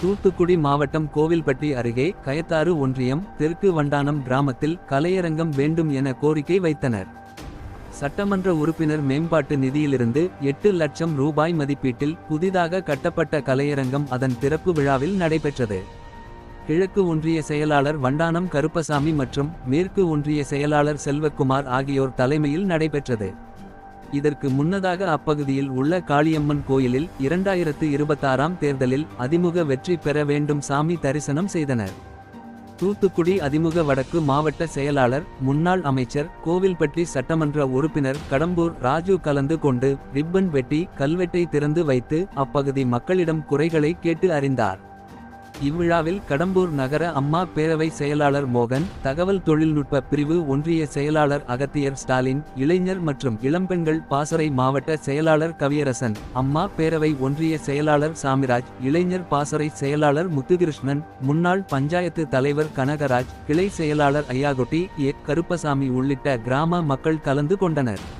தூத்துக்குடி மாவட்டம் கோவில்பட்டி அருகே கயத்தாறு ஒன்றியம் தெற்கு வண்டானம் கிராமத்தில் கலையரங்கம் வேண்டும் என கோரிக்கை வைத்தனர். சட்டமன்ற உறுப்பினர் மேம்பாட்டு நிதியிலிருந்து எட்டு லட்சம் ரூபாய் மதிப்பீட்டில் புதிதாக கட்டப்பட்ட கலையரங்கம் அதன் திறப்பு விழாவில் நடைபெற்றது. கிழக்கு ஒன்றிய செயலாளர் வண்டானம் கருப்பசாமி மற்றும் மேற்கு ஒன்றிய செயலாளர் செல்வக்குமார் ஆகியோர் தலைமையில் நடைபெற்றது. இதற்கு முன்னதாக அப்பகுதியில் உள்ள காளியம்மன் கோயிலில் இரண்டாயிரத்து இருபத்தாறாம் தேர்தலில் அதிமுக வெற்றி பெற வேண்டும் சாமி தரிசனம் செய்தனர். தூத்துக்குடி அதிமுக வடக்கு மாவட்ட செயலாளர் முன்னாள் அமைச்சர் கோவில்பட்டி சட்டமன்ற உறுப்பினர் கடம்பூர் ராஜு கலந்து கொண்டு ரிப்பன் வெட்டி கல்வெட்டை திறந்து வைத்து அப்பகுதி மக்களிடம் குறைகளை கேட்டு அறிந்தார். இவ்விழாவில் கடம்பூர் நகர அம்மா பேரவை செயலாளர் மோகன் தகவல் தொழில்நுட்ப பிரிவு ஒன்றிய செயலாளர் அகத்தியர் ஸ்டாலின் இளைஞர் மற்றும் இளம்பெண்கள் பாசறை மாவட்ட செயலாளர் கவியரசன் அம்மா பேரவை ஒன்றிய செயலாளர் சாமிராஜ் இளைஞர் பாசறை செயலாளர் முத்துகிருஷ்ணன் முன்னாள் பஞ்சாயத்து தலைவர் கனகராஜ் கிளை செயலாளர் ஐயாகுட்டி ஏ கருப்பசாமி உள்ளிட்ட கிராம மக்கள் கலந்து கொண்டனர்.